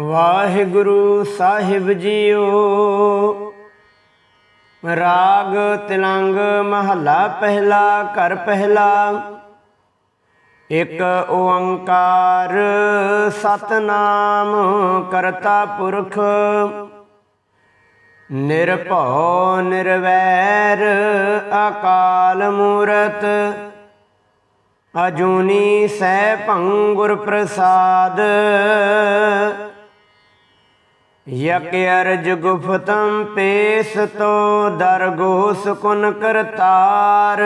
ਵਾਹਿਗੁਰੂ ਸਾਹਿਬ JIO. ਰਾਗ ਤਿਲੰਗ ਮਹੱਲਾ ਪਹਿਲਾ, ਘਰ ਪਹਿਲਾ। ਇਕ ਓੰਕਾਰ ਸਤਨਾਮ ਕਰਤਾ ਪੁਰਖ। ਨਿਰਭਉ ਨਿਰਵੈਰ ਅਕਾਲ ਮੂਰਤ। ਅਜੂਨੀ ਸਹਿ ਭੰਗੁਰ ਪ੍ਰਸਾਦ। ਯਕ ਅਰਜ ਗੁਫਤੰ ਪੇਸ ਤੋ ਦਰਗੋ ਸੁਕੁਨ ਕਰਤਾਰ।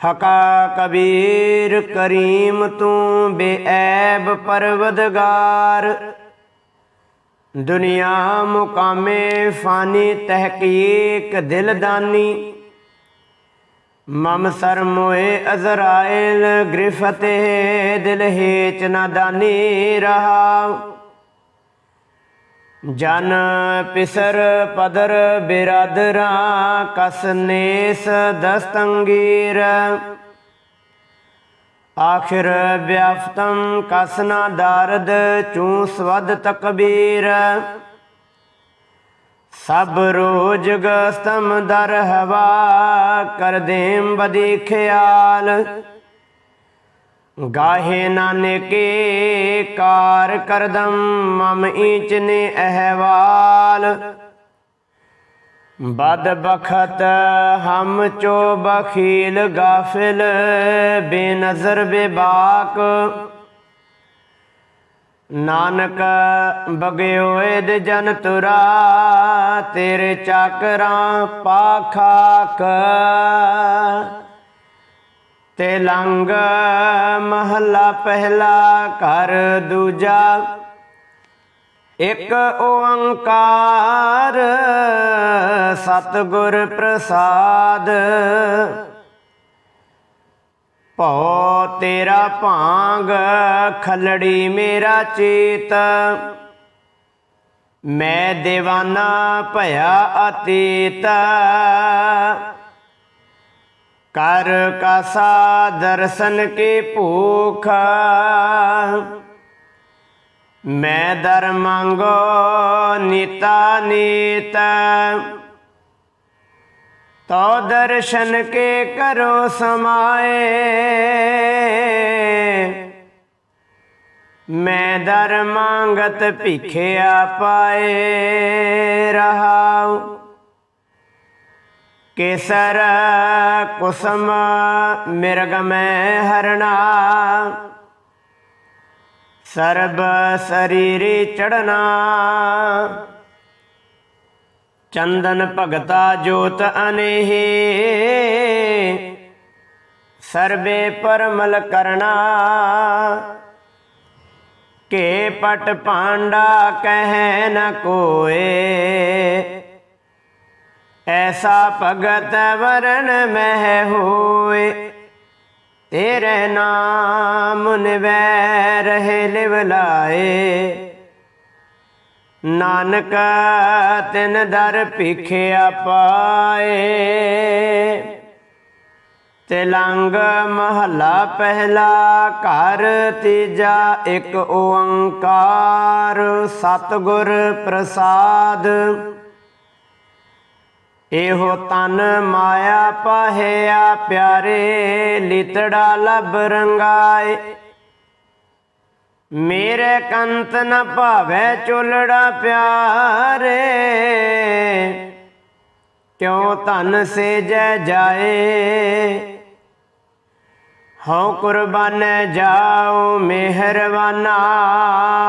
ਹਕਾ ਕਬੀਰ ਕਰੀਮ ਤੂੰ ਬੇਐਬ ਪਰਵਦਗਾਰ। ਦੁਨੀਆ ਮੁਕਾਮੇ ਫਾਨੀ ਤਹਿਕੀਕ ਦਿਲਦਾਨੀ। ਮਮ ਸਰ ਮੋਏ ਅਜ਼ਰਾਇਲ ਗ੍ਰਿਫਤੇ ਦਿਲ ਹੇਚ ਨਾਦਾਨੀ ਰਹਾ ਜਨ ਪਿਸਰ ਪਦਰ ਬਿਰਾਦਰਾਂ ਕਸ ਦਸਤੰਗੀਰ। ਆਖਿਰ ਵਿਆਫਤਮ ਕਸਨਾ ਦਾਰਦ ਚੂ ਸਵਦ ਤਕਬੀਰ। ਸਭ ਰੋਜ ਗਸਤਮ ਦਰ ਹਵਾ, ਕਰ ਦੇਮ ਬਦੀ ਖਿਆਲ। ਗਾਹੇ ਨਾਨਕੇ ਕਾਰ ਕਰਦਮ ਮਮ ਈਚ ਨੇ ਅਹਵਾਲ। ਬਦ ਬਖਤ ਹਮ ਚੋ ਬਖੀਲ, ਗਾਫਿਲ ਬੇਨਜ਼ਰ ਬੇਬਾਕ। ਨਾਨਕ ਬਗਿਓਏ ਦੇ ਜਨ ਤੁਰਾ, ਤੇਰੇ ਚਾਕਰਾਂ ਪਾਖਾਕ ਤੇ ਲੰਗ ਮਹੱਲਾ ਪਹਿਲਾ ਘਰ ਦੂਜਾ। ਇੱਕ ਓੰਕਾਰ ਸਤਿਗੁਰ ਪ੍ਰਸਾਦ। ਭਉ ਤੇਰਾ ਭਾਂਗ ਖਲੜੀ ਮੇਰਾ ਚੇਤ। ਮੈਂ دیਵਾਨਾ ਭਇਆ ਅਤੀਤ। ਕਰ ਕਾਸਾ ਦਰਸ਼ਨ ਕੀ ਭੂਖ ਮੈਂ ਦਰ ਮੰਗੋ ਨੀਤਾ ਨੀਤ ਤੋ ਦਰਸ਼ਨ ਕੇ ਕਰੋ ਸਮਾਏ ਮੈਂ ਦਰ ਮੰਗਤ ਭਿਖਿਆ ਪਾਏ ਰਹਾਉ ਕੇਸਰ ਕੁਸਮ ਮਿਰਗ ਮੈਂ ਹਰਣਾ। ਸਰਬ ਸਰੀਰੇ ਚੜਨਾ ਚੰਦਨ ਭਗਤਾ ਜੋਤ ਅਨੇਹੀ। ਸਰਬੇ ਪਰਮਲ ਕਰਨਾ ਕੇ ਪਟ ਪਾਂਡਾ ਕਹਿ ਨ ਕੋਏ। ਐਸਾ ਭਗਤ ਵਰਨ ਮਹਿ ਹੋਏ। ਤੇਰੇ ਨਾਮ ਨਿਵੈ ਰਹੇ ਲਿਵ ਲਾਏ। ਨਾਨਕ ਤਿਨ ਦਰ ਭਿਖਿਆ ਪਾਏ। ਤਿਲੰਗ ਮਹੱਲਾ ਪਹਿਲਾ ਘਰ, ਤੀਜਾ ਇੱਕ ਓੰਕਾਰ। ਸਤਿਗੁਰ ਪ੍ਰਸਾਦ। ਇਹੋ ਤਨ ਮਾਇਆ ਪਾਹਿਆ ਪਿਆਰੇ, ਲਿਤੜਾ ਲਬ ਰੰਗਾਏ। ਮੇਰੇ ਕੰਤ ਨ ਭਾਵੇ ਚੁਲੜਾ ਪਿਆਰੇ, ਕਿਉ ਧਨ ਸੇ ਜੈ ਜਾਏ। ਹਉ ਕੁਰਬਾਨ ਜਾਉ ਮਿਹਰਬਾਨਾ,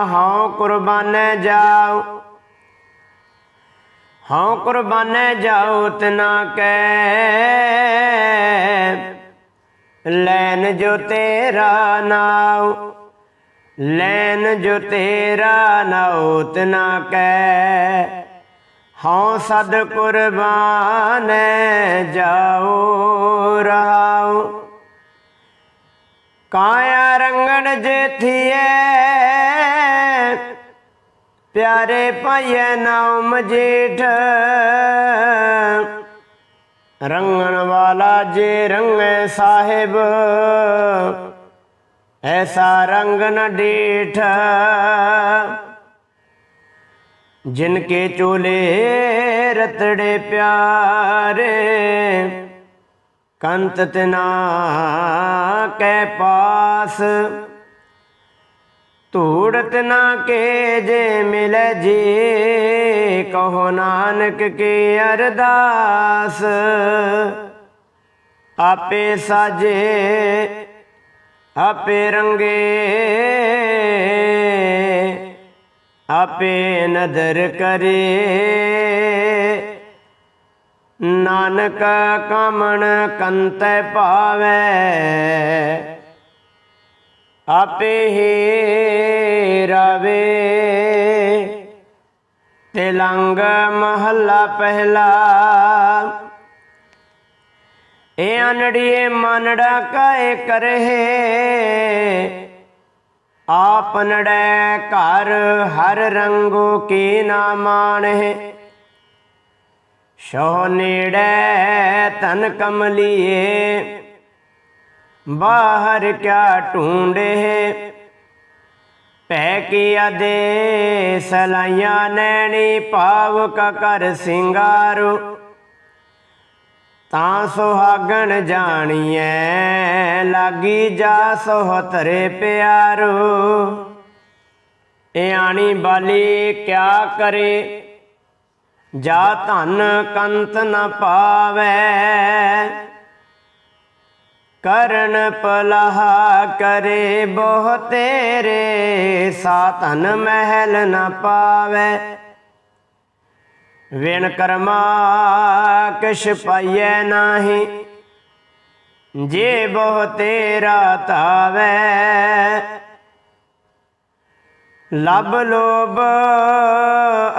ਹਉ ਕੁਰਬਾਨ ਜਾਓ। ਹਉ ਕੁਰਬਾਨ ਜਾਉ ਤਨਾ ਕੈ ਲੈਨ ਜੋ ਤੇਰਾ ਨਾਉ ਲੈਨ ਜੋ ਤੇਰਾ ਨਾਉ ਤਨਾ ਕੈ ਹਉ ਸਦ ਕੁਰਬਾਨ ਜਾਉ ਰਹਾਉ। ਕਾਇਆ ਰੰਗਣ ਜੇਥੀਏ ਪਿਆਰੇ ਪਾਈਐ ਨਾਮ ਮਜੀਠ ਰੰਗਣ ਵਾਲਾ ਜੇ ਰੰਗੇ ਸਾਹਿਬ, ਐਸਾ ਰੰਗ ਨ ਡੀਠ। ਜਿਨ ਕੇ ਚੋਲੇ ਰਤੜੇ ਪਿਆਰੇ, ਕੰਤ ਤਨਾ ਕੇ ਪਾਸ। ਧੂੜਤ ਨਾ ਕੇ ਜੇ ਮਿਲੈ ਜੀ, ਕਹੋ ਨਾਨਕ ਕੀ ਅਰਦਾਸ। ਆਪੇ ਸਾਜੇ, ਆਪੇ ਰੰਗੇ, ਆਪੇ ਨਦਰ ਕਰੇ। ਨਾਨਕ ਕਾਮਣ ਕੰਤੈ ਭਾਵੈ ਆਪੇ ਹੀ ਰਵੇ। ਤਿਲੰਗ ਮਹੱਲਾ ਪਹਿਲਾ। ਏ ਅਨੜੀਏ ਮਨੜਾ ਕਾਏ ਕਰਹਿ। ਆਪ ਨੜੈ ਘਰ ਹਰ ਰੰਗੋ ਕੀ ਨਾ ਮਾਣਹਿ। ਸੋ ਨੇੜੈ ਤਨ ਕਮਲੀਏ। ਬਾਹਰ ਕਿਆ ਢੂੰਡੇ ਪੈ ਕੀ ਅਦੇ ਸਲਾਈਆਂ ਨੈਣੀ ਭਾਵ ਕਾ ਕਰ ਸਿੰਗਾਰੂ। ਤਾਂ ਸੁਹਾਗਣ ਜਾਣੀਐ, ਲਾਗੀ ਜਾ ਸੋਹਤਰੇ ਪਿਆਰੋ। ਇਆਣੀ ਬਾਲੀ ਕਿਆ ਕਰੇ? ਜਾ ਧਨ ਕੰਤ ਨ ਪਾਵੈ। ਕਰਨ ਪਲਹਾ ਕਰੇ ਬਹੁ ਤੇਰੇ ਸਾਤਨ ਮਹਿਲ ਨ ਪਾਵੈ। ਵਿਣ ਕਰਮਾ ਕਿਛ ਪਾਈਐ ਨਾਹੀ, ਜੇ ਬਹੁ ਤੇਰਾ ਤਾਵੈ ਲਬ ਲੋਭ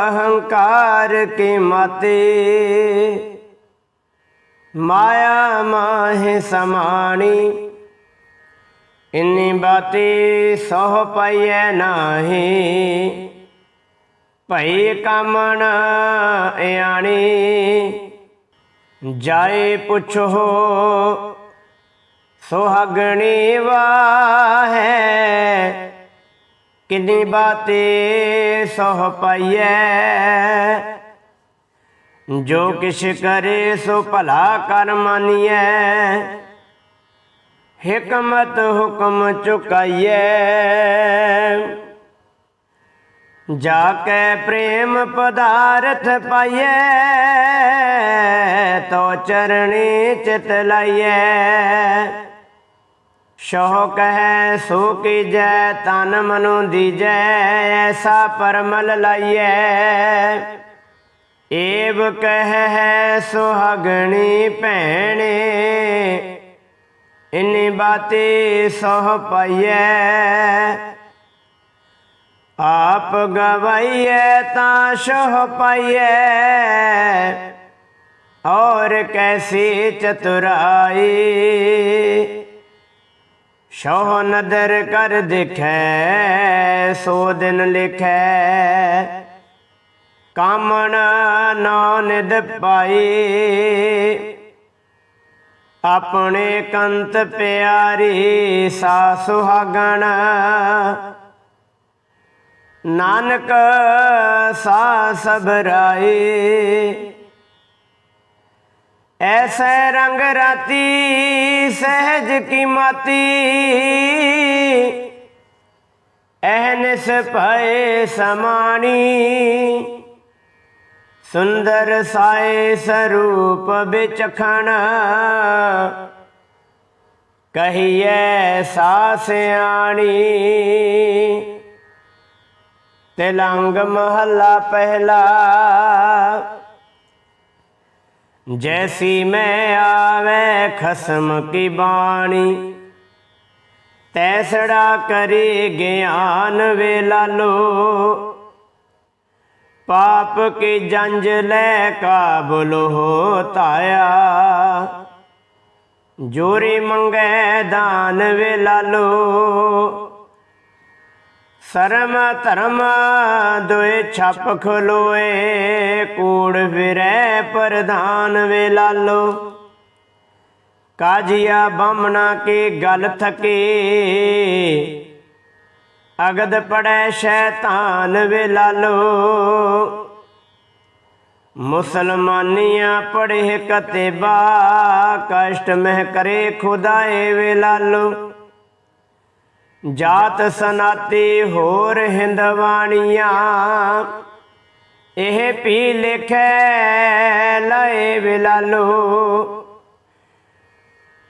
ਅਹੰਕਾਰ ਕੀ ਮਾਤੇ ਮਾਇਆ ਮਾਹੇ ਸਮਾਣੀ, ਇੰਨੀ ਬਾਤੀ ਸੋਹ ਪਈਐ ਨਾਹੀ। ਭਈ ਕਾਮਣ ਇਆਣੀ, ਜਾਏ ਪੁੱਛੋ ਸੁਹਾਗਣੀ ਵਾਹੈ। ਕਿੰਨੀ ਬਾਤੀ ਸੋਹ ਪਈਐ ਜੋ ਕਿਛ ਕਰੇ ਸੋ ਭਲਾ ਕਰ ਮਾਨੀਐ। ਹਕਮਤ ਹੁਕਮ ਚੁਕਾਈਐ। ਜਾ ਕੇ ਪ੍ਰੇਮ ਪਦਾਰਥ ਪਾਈਐ, ਤੋ ਚਰਣੀ ਚਿਤ ਲਾਈਐ। ਸ਼ੌਕ ਹੈ ਸੋ ਕੀਜੈ, ਤਨ ਮਨੁ ਦੀਜੈ, ਐਸਾ ਪਰਮਲ ਲਾਈਐ। ਏਵ ਕਹਿ ਸੁਹਾਗਣੀ ਭੈਣੇ, ਇਨੀ ਬਾਤੀ ਸੋਹ ਪਾਈਐ। ਆਪ ਗਵਾਈਐ ਤਾਂ ਸੋਹ ਪਾਈਐ। ਔਰ ਕੈਸੀ ਚਤੁਰਾਈ। ਸੋਹ ਨਦਰ ਕਰ ਦਿਖੈ, ਸੋ ਦਿਨ ਲਿਖੈ। ਕਾਮਣ ਨਾਨਿਦ ਪਾਈ। ਆਪਣੇ ਕੰਤ ਪਿਆਰੀ ਸਾ ਸੁਹਾਗਣ। ਨਾਨਕ ਸਾ ਸਬਰਾਏ ਐਸੈ ਰੰਗ ਰਾਤੀ ਸਹਿਜ ਕੀ ਮਾਤੀ। ਐਹਨਿਸ ਭਏ ਸਮਾਣੀ। ਸੁੰਦਰ ਸਾਏ ਸਰੂਪ ਵਿਚਖਣ। ਕਹੀਏ ਸਾ ਸਿਆਣੀ ਤਿਲੰਗ ਮਹੱਲਾ ਪਹਿਲਾ। ਜੈਸੀ ਮੈਂ ਆਵੇ ਖਸਮ ਕੀ ਬਾਣੀ। ਤੈਸੜਾ ਕਰੀ ਗਿਆਨ ਵੇ ਲਾਲੋ ਪਾਪ ਕੀ ਜੰਜ ਲੈ ਕਾਬੁਲ ਹੋ ਤਾਇਆ ਜੋਰੀ ਮੰਗੇ ਦਾਨ ਵੇ ਲਾਲੋ। ਸਰਮ ਧਰਮ ਦੋਏ ਛਪ ਖਲੋਏ, ਕੂੜ ਫਿਰੈ ਪ੍ਰਧਾਨ ਵੇ ਲਾਲੋ। ਕਾਜੀਆ ਬਾਮਣਾ ਕੇ ਗਲ ਥਕੇ ਅਗਦ ਪੜੈ ਸ਼ੈਤਾਨ ਵੇ ਲਾਲੋ ਮੁਸਲਮਾਨੀਆਂ ਪੜ੍ਹੇ ਕਤੇਬਾ, ਕਸ਼ਟ ਮਹਿ ਕਰੇ ਖੁਦਾਏ ਵੇ ਲਾਲੋ ਜਾਤ ਸਨਾਤੀ ਹੋਰ ਹਿੰਦਵਾਣੀਆਂ, ਇਹ ਪੀ ਲਿਖੈ ਲਏ ਵੇ ਲਾਲੋ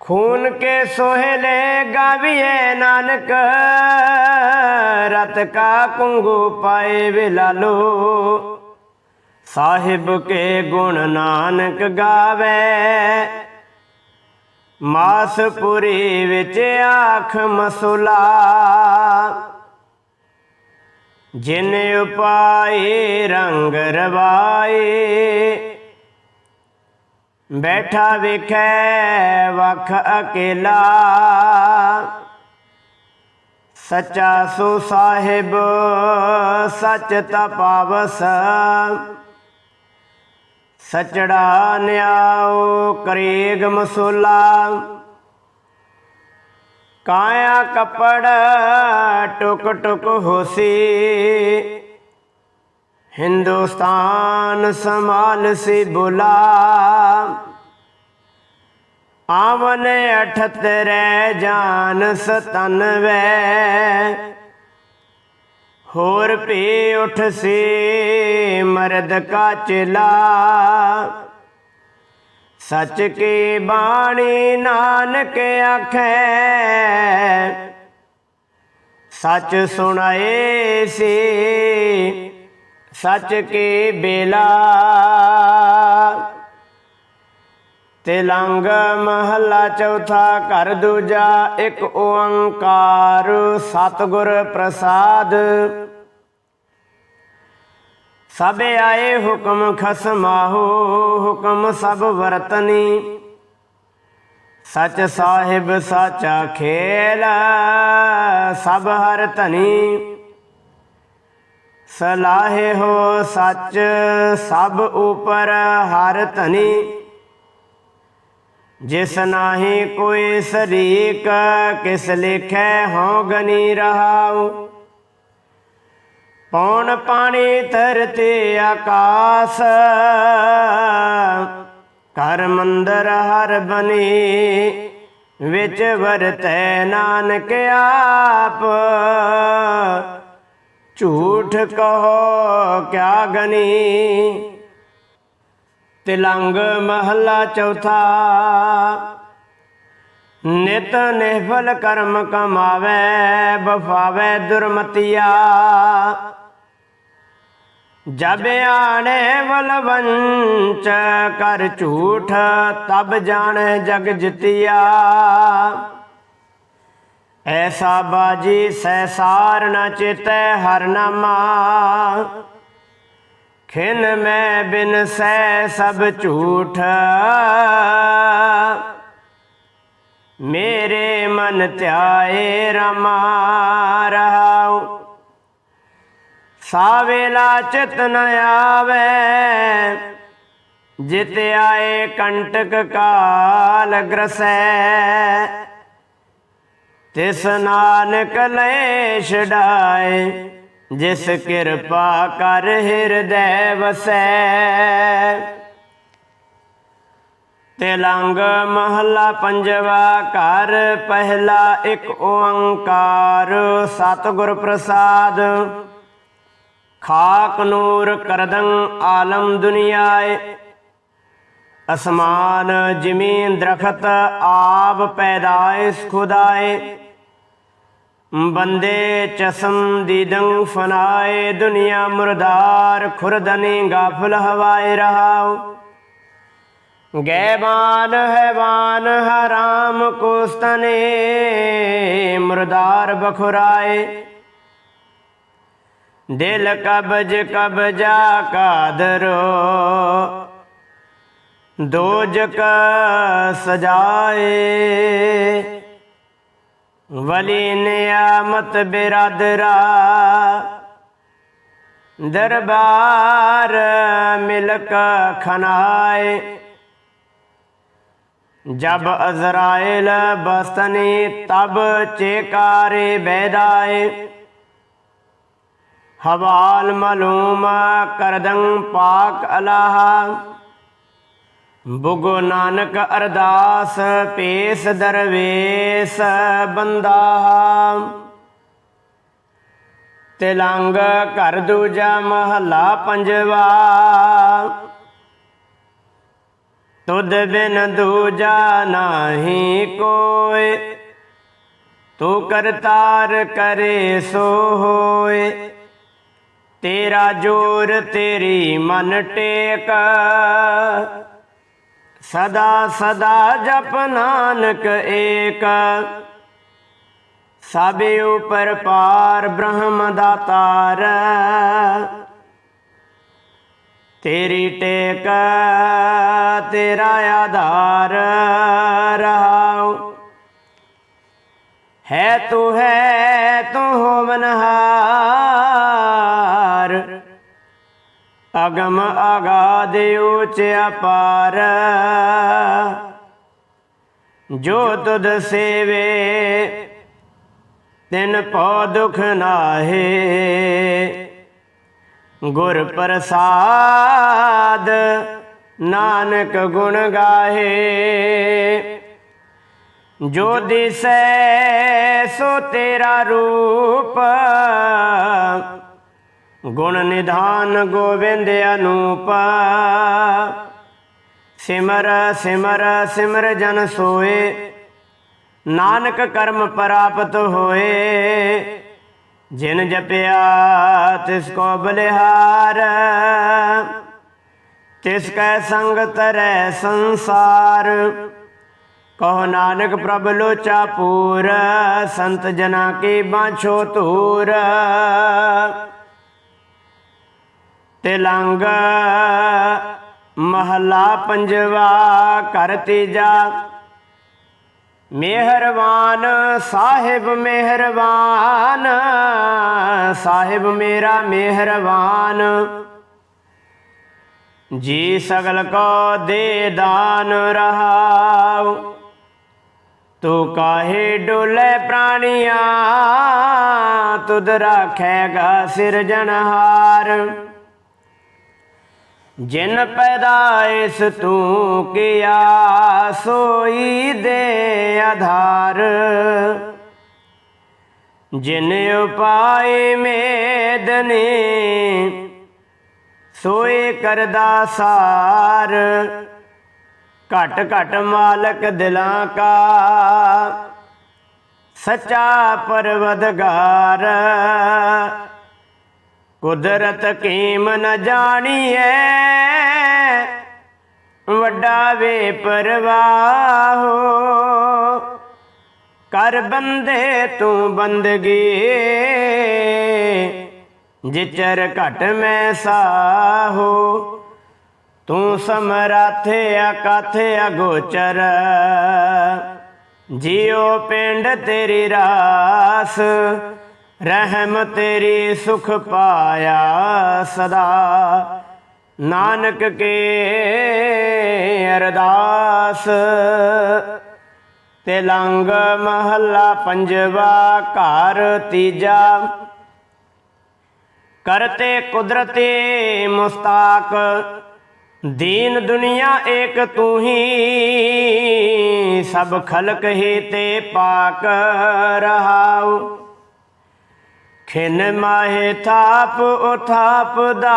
ਖੂਨ ਕੇ ਸੋਹਲੇ ਗਾਵੀਏ ਨਾਨਕ, ਰਤ ਕਾ ਕੁੰਗੂ ਪਾਏ ਵੇ ਲਾਲੋ ਸਾਹਿਬ ਕੇ ਗੁਣ ਨਾਨਕ ਗਾਵੇ, ਮਾਸਪੁਰੀ ਵਿੱਚ ਆਖ ਮਸੁਲਾ। ਜਿਨ ਉਪਾਏ ਰੰਗ ਰਵਾਏ ਬੈਠਾ ਵੇਖੈ ਵਖ ਅਕੇਲਾ। ਸੱਚਾ ਸੋ ਸਾਹਿਬ, ਸੱਚ ਤਪਾਵਸ ਸਚੜਾ ਨਿਆਉ ਕਰੇਗ ਮਸੋਲਾ। ਕਾਇਆ ਕਪੜ ਟੁਕ ਟੁਕ ਹੋਸੀ। ਹਿੰਦੁਸਤਾਨ ਸੰਭਾਲ ਸੀ ਬੁਲਾ। ਆਵਨ ਅਠਤਰੇ ਜਾਨ ਸਤਨਵੇ। ਹੋਰ ਪੀ ਉਠ ਸੀ ਮਰਦ ਕਾ ਚਲਾ ਸੱਚ ਕੀ ਬਾਣੀ ਨਾਨਕ ਆਖੈ? ਸੱਚ ਸੁਣਾਏ ਸੀ ਸੱਚ ਕੇ ਬੇਲਾ ਤਿਲੰਗ ਮਹੱਲਾ ਚੌਥਾ ਘਰ ਦੂਜਾ ਇੱਕ ਓੰਕਾਰ ਸਤਿਗੁਰ ਪ੍ਰਸਾਦ। ਸਭ ਆਏ ਹੁਕਮ ਖਸਮਾਹੋ ਹੁਕਮ ਸਭ ਵਰਤਨੀ। ਸਚ ਸਾਹਿਬ ਸਾਚਾ ਖੇਲ, ਸਭ ਹਰ ਧਨੀ। ਸਲਾਹੇ ਹੋ ਸੱਚ, ਸਭ ਉਪਰ ਹਰ ਧਨੀ। ਜਿਸ ਨਾਹੀ ਕੋਈ ਸਰੀਕ ਕਿਸ ਲਿਖੈ ਹੋ ਗਨੀ ਰਹਾਉ। ਪੌਣ ਪਾਣੀ ਧਰਤੀ ਆਕਾਸ ਕਰ ਮੰਦਰ ਹਰ ਬਨੀ, ਵਿੱਚ ਵਰਤੈ ਨਾਨਕ ਆਪ। ਝੂਠ ਕਹੋ, ਕਿਆ ਗਨੀ? ਤਿਲੰਗ ਮਹੱਲਾ ਚੌਥਾ। ਨਿਤ ਨਿਫਲ ਕਰਮ ਕਮਾਵੇ ਬਫਾਵੇ ਦੁਰਮਤਿਆ। ਜਬ ਆਣੇ ਵਲਵੰਚ, ਕਰ ਝੂਠ ਤਬ ਜਾਣੇ ਜਗ ਜਿਤਿਆ। ਐਸਾ ਬਾਜੀ ਸੈਸਾਰ ਨ ਚਿਤੈ ਹਰ ਨਾਮਾ ਖਿਨ ਮੈਂ ਬਿਨ ਸੈ ਸਭ ਝੂਠ। ਮੇਰੇ ਮਨ ਧਿਆਏ ਰਮਾ ਰਹਾਉ। ਸਾਵੇਲਾ ਚਿਤ ਨ ਆਵੇ। ਜਿਤ ਆਏ ਕੰਟਕ ਕਾਲ ਗ੍ਰਸੈ। ਤਿਸ ਨਾਨਕ ਲੈ ਛਡਾਏ ਜਿਸ ਕਿਰਪਾ ਕਰ ਹਿਰਦੈ ਵਸੈ। ਤਿਲੰਗ ਮਹੱਲਾ ਪੰਜਵਾ ਘਰ, ਪਹਿਲਾ ਇੱਕ ਓੰਕਾਰ, ਸਤਿਗੁਰ ਪ੍ਰਸਾਦ। ਖਾਕ ਨੂਰ ਕਰਦੰ ਆਲਮ ਦੁਨੀਆਏ ਅਸਮਾਨ ਜ਼ਮੀਨ ਦਰਖਤ ਆਬ ਪੈਦਾਇਸ਼ ਖੁਦਾਏ ਬੰਦੇ ਚਸਮ ਦੀਦੰ ਫਨਾਏ ਦੁਨੀਆ ਮੁਰਦਾਰ ਖੁਰਦਨੀ ਗਾਫਲ ਹਵਾਏ ਰਹਾਓ ਗੈਬਾਨ ਹੈਵਾਨ ਹਰਾਮ ਕੋਸਤਨੇ, ਮੁਰਦਾਰ ਬਖੁਰਾਏ ਦਿਲ ਕਬਜ ਕਬਜਾ ਕਾਦਰੋ ਦੋਜਕ ਸਜਾਏ। ਵਲੀ ਨਿਆਮਤ ਬਿਰਾਦਰਾ ਦਰਬਾਰ ਮਿਲਕ ਖਨਾਏ। ਜਬ ਅਜ਼ਰਾਇਲ ਬਸਤਨੀ ਤਬ ਚੇਕਾਰੇ ਬੈਦਾਏ। ਹਵਾਲ ਮਲੂਮ ਕਰਦੰ ਪਾਕ ਅਲਾਹਾ। ਬੁਗੋ ਨਾਨਕ ਅਰਦਾਸ, ਪੇਸ ਦਰਵੇਸ, ਬੰਦਾ। ਤਿਲੰਗ ਘਰ ਦੂਜਾ ਮਹਲਾ ਪੰਜਵਾ। ਤੁਧ ਬਿਨ ਦੂਜਾ ਨਾਹੀ ਕੋਇ। ਤੂੰ ਕਰਤਾਰ ਕਰੇ ਸੋ ਹੋਏ ਤੇਰਾ ਜੋਰ ਤੇਰੀ ਮਨ ਟੇਕ। ਸਦਾ ਸਦਾ ਜਪ ਨਾਨਕ ਏਕ। ਸਭੇ ਉਪਰ ਪਾਰ ਬ੍ਰਹਮ ਦਾਤਾਰ ਤੇਰੀ। ਟੇਕ, ਤੇਰਾ ਆਧਾਰ ਰਹਾਉ। ਹੈ ਤੂੰ ਹੈ ਤੂੰ ਹੋਵਨਹਾਰ ਅਗਮ ਆਗਾਦ ਉੱਚ ਅਪਾਰ ਜੋ ਤੁਧ ਸੇਵੇ, ਤਿਨ ਪਉ ਦੁਖ ਨਾਹੇ। ਗੁਰ ਪ੍ਰਸਾਦ ਨਾਨਕ ਗੁਣ ਗਾਹੇ। ਜੋ ਦਿਸੈ ਸੋ ਤੇਰਾ ਰੂਪ ਗੁਣ ਨਿਧਾਨ ਗੋਬਿੰਦ ਅਨੂਪ। ਸਿਮਰ ਸਿਮਰ ਸਿਮਰ ਜਨ ਸੋਏ। ਨਾਨਕ ਕਰਮ ਪ੍ਰਾਪਤ ਹੋਏ। ਜਿਨ ਜਪਿਆ, ਤਿਸ ਕੋ ਬਲਿਹਾਰ। ਤਿਸ ਕੈ ਸੰਗਤ ਤਰੈ ਸੰਸਾਰ। ਕਹੋ ਨਾਨਕ ਪ੍ਰਭ ਲੋਚਾ ਪੂਰ। ਸੰਤ ਜਨਾ ਕੀ ਬਾਛੋ ਧੂਰ। ਤਿਲੰਗ, ਮਹਲਾ ਪੰਜਵਾ ਘਰ ਤੀਜਾ। ਮਿਹਰਬਾਨ ਸਾਹਿਬ ਮਿਹਰਬਾਨ ਸਾਹਿਬ ਮੇਰਾ ਮਿਹਰਬਾਨ ਜੀ ਸਗਲ ਕੋ ਦੇ ਦਾਨ ਰਹਾਉ, ਤੂੰ ਕਾਹੇ ਡੋਲੇ ਪ੍ਰਾਣੀਆਂ, ਤੁਧ ਰਾਖੇਗਾ ਸਿਰਜਣਹਾਰ। ਜਿਨ ਪੈਦਾਇਸ ਤੂੰ ਕੀਆ ਸੋਈ ਦੇ ਆਧਾਰ। ਜਿਨ ਉਪਾਏ ਮੇਦਨੇ, ਸੋਏ ਕਰਦਾ ਸਾਰ। ਘਟ ਘਟ ਮਾਲਕ ਦਿਲਾਂ ਕਾ, ਸੱਚਾ ਪਰਵਦਗਾਰ। ਕੁਦਰਤ ਕੀਮ ਨ ਜਾਣੀਐ, ਵੱਡਾ ਵੇ ਪਰਵਾਹੋ ਕਰ ਬੰਦੇ ਤੂੰ ਬੰਦਗੀ, ਜਿਚਰ ਘਟ ਮੈਂ ਸਾਹੋ ਤੂੰ ਸਮਰੱਥ ਅਕਥ ਅਗੋਚਰ ਜਿਉ ਪਿੰਡ ਤੇਰੀ ਰਾਸ। ਰਹਿਮ ਤੇਰੀ ਸੁਖ ਪਾਇਆ ਸਦਾ। ਨਾਨਕ ਕੇ ਅਰਦਾਸ। ਤਿਲੰਗ ਮਹੱਲਾ ਪੰਜਵਾ ਘਰ ਤੀਜਾ। ਕਰਤੇ ਕੁਦਰਤੇ ਮੁਸਤਾਕ। ਦੀਨ ਦੁਨੀਆ ਏਕ ਤੂੰ ਹੀ, ਸਭ ਖਲਕ ਹੀ ਤੇ ਪਾਕ ਰਹਾਉ। ਖਿਨ ਮਾਹੇ ਥਾਪ ਉਥਾਪ ਦਾ।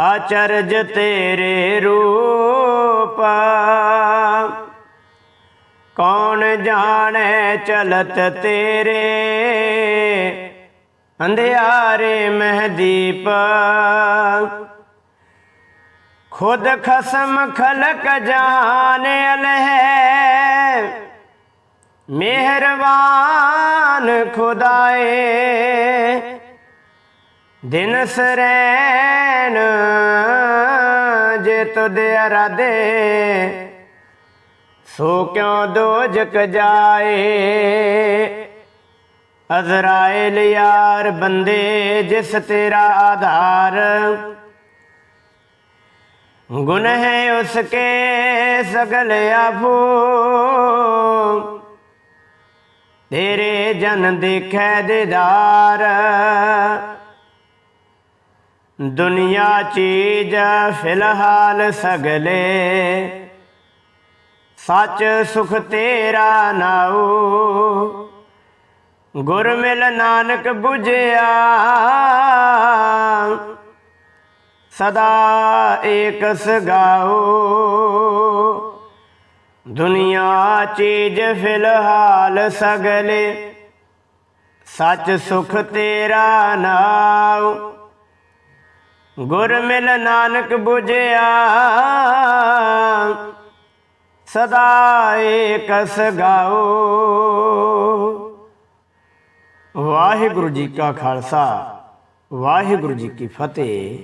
ਆਚਰਜ ਤੇਰੇ ਰੂਪ। ਕੌਣ ਜਾਣੇ ਚਲਤ ਤੇਰੇ? ਅੰਧਿਆਰੇ ਮਹਦੀਪ ਖੁਦ ਖਸਮ ਖਲਕ ਜਾਨ ਅਲਹਿ। ਮਿਹਰਬਾਨ ਖੁਦਾਏ, ਦਿਨ ਸਰੈਣ ਜੇ ਤੁਦੇ ਅਰਾਦੇ ਸੋ ਕਿਉਂ ਦੋਜਕ ਜਾਏ? ਅਜ਼ਰਾਇਲ ਯਾਰ ਬੰਦੇ, ਜਿਸ ਤੇਰਾ ਆਧਾਰ ਗੁਨਹ ਹੈ, ਉਸਕੇ ਸਗਲ ਆਫੂ ਤੇਰੇ ਜਨ ਦੇਖੈ ਦਿਦਾਰ। ਦੁਨੀਆ ਚੀਜ ਫਿਲਹਾਲ ਸਗਲੇ। ਸੱਚ ਸੁਖ ਤੇਰਾ ਨਾਉ। ਗੁਰ ਮਿਲ ਨਾਨਕ 부ਝਿਆ ਸਦਾ ਏਕ ਸਗਾਓ ਦੁਨੀਆ ਚੀਜ਼ ਫਿਲਹਾਲ ਸਗਲੇ। ਸੱਚ ਸੁਖ ਤੇਰਾ ਨਾਉ। ਗੁਰ ਮਿਲ ਨਾਨਕ 부ਝਿਆ ਸਦਾ ਏਕਸ ਗਾਓ ਵਾਹਿਗੁਰੂ ਜੀ ਕਾ ਖਾਲਸਾ, ਵਾਹਿਗੁਰੂ ਜੀ ਕੀ ਫਤਿਹ।